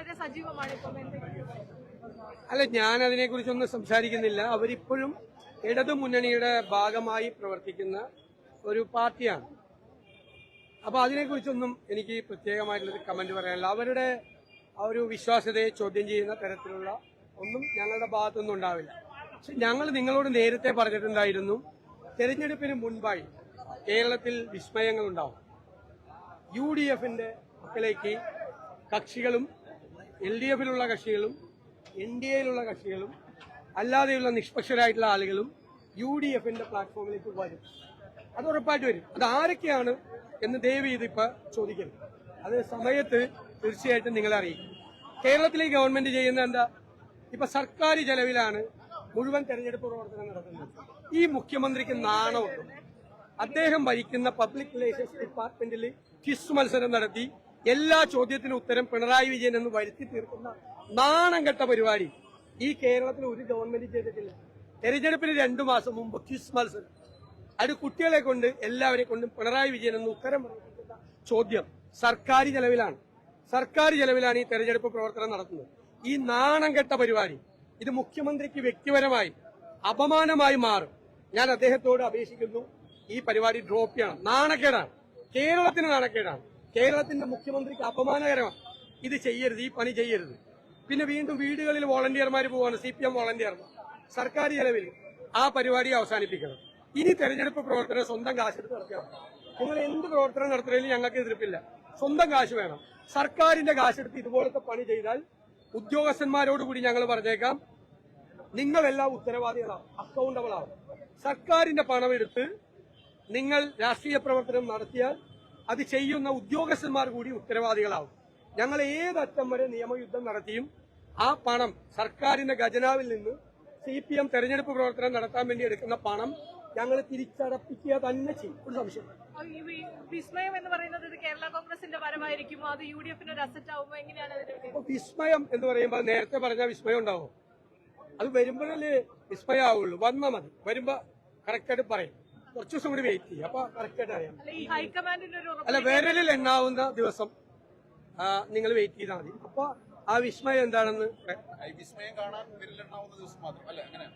വളരെ സജീവമാണ് അല്ല ഞാൻ അതിനെക്കുറിച്ചൊന്നും സംസാരിക്കുന്നില്ല. അവരിപ്പോഴും ഇടതു മുന്നണിയുടെ ഭാഗമായി പ്രവർത്തിക്കുന്ന ഒരു പാർട്ടിയാണ്. അപ്പൊ അതിനെക്കുറിച്ചൊന്നും എനിക്ക് പ്രത്യേകമായിട്ടുള്ളൊരു കമന്റ് പറയാനില്ല. അവരുടെ ആ ഒരു വിശ്വാസ്യതയെ ചോദ്യം ചെയ്യുന്ന തരത്തിലുള്ള ഒന്നും ഞങ്ങളുടെ ഭാഗത്തൊന്നും ഉണ്ടാവില്ല. പക്ഷെ ഞങ്ങൾ നിങ്ങളോട് നേരത്തെ പറഞ്ഞിട്ടുണ്ടായിരുന്നു തെരഞ്ഞെടുപ്പിന് മുൻപായി കേരളത്തിൽ വിസ്മയങ്ങൾ ഉണ്ടാവും യു ഡി എഫിന്റെ മക്കളിലേക്ക് കക്ഷികളും എൽ ഡി എഫിലുള്ള കക്ഷികളും എൻ ഡി എയിലുള്ള കക്ഷികളും അല്ലാതെയുള്ള നിഷ്പക്ഷരായിട്ടുള്ള ആളുകളും യു ഡി എഫിന്റെ പ്ലാറ്റ്ഫോമിലേക്ക് വരും. അത് ഉറപ്പായിട്ട് വരും. അത് ആരൊക്കെയാണ് എന്ന് ദയവ് ചെയ്ത് ഇപ്പൊ ചോദിക്കരുത്. അത് സമയത്ത് തീർച്ചയായിട്ടും നിങ്ങളെ അറിയിക്കും. കേരളത്തിലെ ഗവൺമെന്റ് ചെയ്യുന്ന എന്താ? ഇപ്പൊ സർക്കാർ ചെലവിലാണ് മുഴുവൻ തെരഞ്ഞെടുപ്പ് പ്രവർത്തനം നടത്തുന്നത്. ഈ മുഖ്യമന്ത്രിക്ക് നാണമുണ്ട്. അദ്ദേഹം ഭരിക്കുന്ന പബ്ലിക് റിലേഷൻസ് ഡിപ്പാർട്ട്മെന്റിൽ ക്വിസ് മത്സരം നടത്തി എല്ലാ ചോദ്യത്തിനും ഉത്തരം പിണറായി വിജയൻ എന്ന് വരുത്തി തീർക്കുന്ന നാണം കെട്ട പരിപാടി. ഈ കേരളത്തിൽ ഒരു ഗവൺമെന്റ് ചെയ്തിട്ടില്ല. തെരഞ്ഞെടുപ്പിന് രണ്ടു മാസം മുമ്പ് ക്വിസ് മത്സരം. അത് കുട്ടികളെ കൊണ്ട് എല്ലാവരെ കൊണ്ടും പിണറായി വിജയൻ എന്ന് ഉത്തരം പറയിപ്പിക്കുന്ന ചോദ്യം സർക്കാർ ചെലവിലാണ്. സർക്കാർ ചെലവിലാണ് ഈ തെരഞ്ഞെടുപ്പ് പ്രവർത്തനം നടത്തുന്നത്. ഈ നാണം കെട്ട പരിപാടി ഇത് മുഖ്യമന്ത്രിക്ക് വ്യക്തിപരമായി അപമാനമായി മാറും. ഞാൻ അദ്ദേഹത്തോട് അപേക്ഷിക്കുന്നു. ഈ പരിപാടി ഡ്രോപ്പ് ചെയ്യണം. നാണക്കേടാണ്. കേരളത്തിന് നാണക്കേടാണ്. കേരളത്തിന്റെ മുഖ്യമന്ത്രിക്ക് അപമാനകരമാണ് ഇത് ചെയ്യരുത് ഈ പണി ചെയ്യരുത്. പിന്നെ വീണ്ടും വീടുകളിൽ വോളണ്ടിയർമാർ പോവാണ് സി പി എം വോളണ്ടിയർമാർ. സർക്കാർ ചെലവിൽ ആ പരിപാടി അവസാനിപ്പിക്കണം. ഇനി തെരഞ്ഞെടുപ്പ് പ്രവർത്തനം സ്വന്തം കാശെടുത്ത് നടത്തിയാണ് നിങ്ങൾ എന്ത് പ്രവർത്തനം നടത്തുന്നതിലും ഞങ്ങൾക്ക് എതിർപ്പില്ല. സ്വന്തം കാശ് വേണം. സർക്കാരിന്റെ കാശെടുത്ത് ഇതുപോലത്തെ പണി ചെയ്താൽ ഉദ്യോഗസ്ഥന്മാരോടുകൂടി ഞങ്ങൾ പറഞ്ഞേക്കാം. നിങ്ങളെല്ലാം ഉത്തരവാദികളാവും അക്കൗണ്ടബിളാവും സർക്കാരിന്റെ പണമെടുത്ത് നിങ്ങൾ രാഷ്ട്രീയ പ്രവർത്തനം നടത്തിയാൽ അത് ചെയ്യുന്ന ഉദ്യോഗസ്ഥന്മാർ കൂടി ഉത്തരവാദികളാവും. ഞങ്ങൾ ഏതറ്റം വരെ നിയമയുദ്ധം നടത്തിയും ആ പണം സർക്കാരിന്റെ ഖജനാവിൽ നിന്ന് സി പി എം തെരഞ്ഞെടുപ്പ് പ്രവർത്തനം നടത്താൻ വേണ്ടി എടുക്കുന്ന പണം ഞങ്ങൾ തിരിച്ചടപ്പിക്കുക തന്നെ ചെയ്യും. ഒരു സംശയം. വിസ്മയം എന്ന് പറയുന്നത് കേരള കോൺഗ്രസിന്റെ പരമായിരിക്കും അത് യു ഡി എഫിന് ഒരു അസറ്റ് എങ്ങനെയാണ് വിസ്മയം എന്ന് പറയുമ്പോൾ നേരത്തെ പറഞ്ഞ വിസ്മയം ഉണ്ടാവും. അത് വരുമ്പോഴല്ലേ വിസ്മയാവുള്ളൂ. വന്നാൽ മതി. വരുമ്പോ കറക്റ്റായിട്ട് പറയും. കുറച്ച് ദിവസം കൂടി വെയിറ്റ് ചെയ്യും. അപ്പൊ കറക്റ്റായിട്ട് അറിയാം. അല്ല ഈ ഹൈക്കമാൻഡിന്റെ ഒരു അല്ല വിരലിൽ എണ്ണാവുന്ന ദിവസം നിങ്ങൾ വെയിറ്റ് ചെയ്താൽ മതി. അപ്പൊ ആ വിസ്മയം എന്താണെന്ന് വിസ്മയം കാണാൻ വിരലെണ്ണാവുന്ന ദിവസം മാത്രം അല്ലെ? അങ്ങനെ.